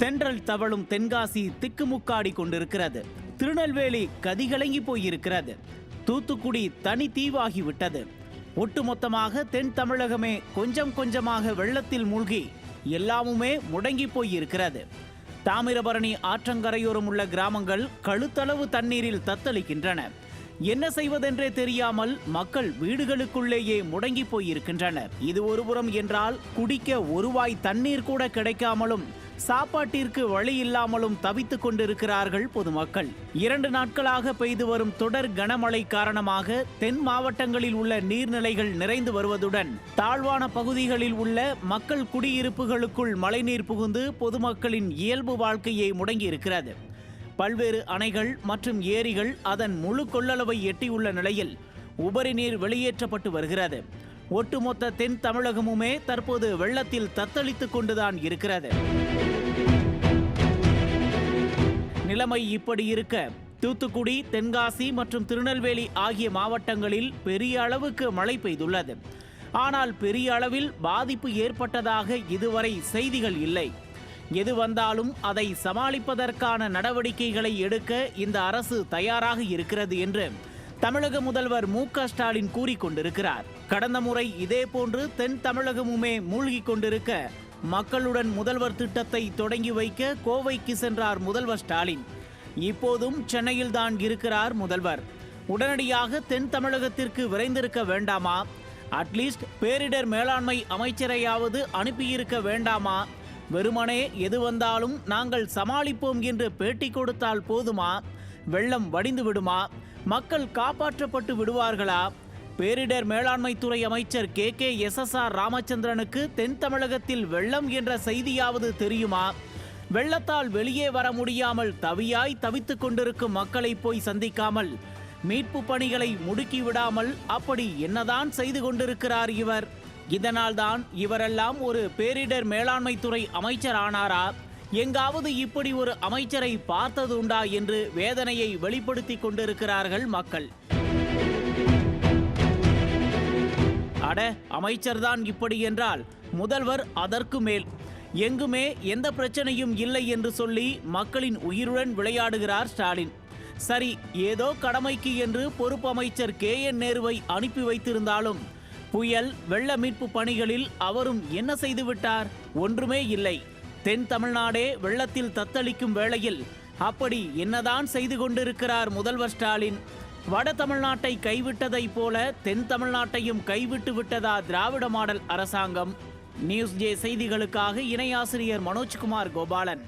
தென்றல் தவழும் தென்காசி திக்குமுக்காடி கொண்டிருக்கிறது. திருநெல்வேலி கதிகலங்கி போயிருக்கிறது. தூத்துக்குடி தனி தீவாகிவிட்டது ஒட்டுமொத்தமாக தென் தமிழகமே கொஞ்சம் கொஞ்சமாக வெள்ளத்தில் மூழ்கி எல்லாமுமே முடங்கி போயிருக்கிறது. தாமிரபரணி ஆற்றங்கரையோரம் உள்ள கிராமங்கள் கழுத்தளவு தண்ணீரில் தத்தளிக்கின்றன. என்ன செய்வதென்றே தெரியாமல் மக்கள் வீடுகளுக்குள்ளேயே முடங்கி போயிருக்கின்றனர். இது ஒருபுறம் என்றால் குடிக்க ஒருவாய் தண்ணீர் கூட கிடைக்காமலும் சாப்பாட்டிற்கு வழி இல்லாமலும் தவித்துக் கொண்டிருக்கிறார்கள் பொதுமக்கள். இரண்டு நாட்களாக பெய்து வரும் தொடர் கனமழை காரணமாக தென் மாவட்டங்களில் உள்ள நீர்நிலைகள் நிறைந்து வருவதுடன் தாழ்வான பகுதிகளில் உள்ள மக்கள் குடியிருப்புகளுக்குள் மழைநீர் புகுந்து பொதுமக்களின் இயல்பு வாழ்க்கையை முடங்கியிருக்கிறது. பல்வேறு அணைகள் மற்றும் ஏரிகள் அதன் முழு கொள்ளளவை எட்டியுள்ள நிலையில் உபரி நீர் வெளியேற்றப்பட்டு வருகிறது. ஒட்டுமொத்த தென் தமிழகமுமே தற்போது வெள்ளத்தில் தத்தளித்துக் கொண்டுதான் இருக்கிறது. நிலைமை இப்படி இருக்க. தூத்துக்குடி தென்காசி மற்றும் திருநெல்வேலி ஆகிய மாவட்டங்களில் பெரிய அளவுக்கு மழை பெய்துள்ளது. ஆனால் பெரிய அளவில் பாதிப்பு ஏற்பட்டதாக இதுவரை செய்திகள் இல்லை. எது வந்தாலும் அதை சமாளிப்பதற்கான நடவடிக்கைகளை எடுக்க இந்த அரசு தயாராக இருக்கிறது என்று தமிழக முதல்வர் மு க ஸ்டாலின் கூறிக்கொண்டிருக்கிறார். கடந்த முறை இதேபோன்று தென் தமிழகமுமே மூழ்கிக் கொண்டிருக்க மக்களுடன் முதல்வர் திட்டத்தை தொடங்கி வைக்க கோவைக்கு சென்றார் முதல்வர் ஸ்டாலின். இப்போதும் சென்னையில்தான் இருக்கிறார் முதல்வர். உடனடியாக தென் தமிழகத்திற்கு விரைந்திருக்க வேண்டாமா? அட்லீஸ்ட் பேரிடர் மேலாண்மை அமைச்சரையாவது அனுப்பியிருக்க வேண்டாமா? வெறுமனே எது வந்தாலும் நாங்கள் சமாளிப்போம் என்று பேட்டி கொடுத்தால் போதுமா? வெள்ளம் வடிந்து விடுமா? மக்கள் காப்பாற்றப்பட்டு விடுவார்களா? பேரிடர் மேலாண்மை துறை அமைச்சர் K. K. S. S. R. ராமச்சந்திரனுக்கு தென் தமிழகத்தில் வெள்ளம் என்ற செய்தியாவது தெரியுமா? வெள்ளத்தால் வெளியே வர முடியாமல் தவியாய் தவித்துக் கொண்டிருக்கும் மக்களை போய் சந்திக்காமல் மீட்பு பணிகளை முடுக்கி விடாமல் அப்படி என்னதான் செய்து கொண்டிருக்கிறார் இவர்? இதனால்தான் இவரெல்லாம் ஒரு பேரிடர் மேலாண்மை துறை அமைச்சர் ஆனாரா? எங்காவது இப்படி ஒரு அமைச்சரை பார்த்ததுண்டா என்று வேதனையை வெளிப்படுத்திக் கொண்டிருக்கிறார்கள் மக்கள். அட அமைச்சர்தான் இப்படி என்றால் முதல்வர் அதற்கு மேல். எங்குமே எந்த பிரச்சனையும் இல்லை என்று சொல்லி மக்களின் உயிருடன் விளையாடுகிறார் ஸ்டாலின். சரி ஏதோ கடமைக்கு என்று பொறுப்பு அமைச்சர் கே என் நேருவை அனுப்பி வைத்திருந்தாலும் புயல் வெள்ள மீட்பு பணிகளில் அவரும் என்ன செய்துவிட்டார் ஒன்றுமே இல்லை. தென் தமிழ்நாடே வெள்ளத்தில் தத்தளிக்கும் வேளையில் அப்படி என்னதான் செய்து கொண்டிருக்கிறார் முதல்வர் ஸ்டாலின்? வட தமிழ்நாட்டை கைவிட்டதைப் போல தென் தமிழ்நாட்டையும் கைவிட்டு விட்டதா திராவிட மாடல் அரசாங்கம்? நியூஸ் ஜே செய்திகளுக்காக இணையாசிரியர் மனோஜ்குமார் கோபாலன்.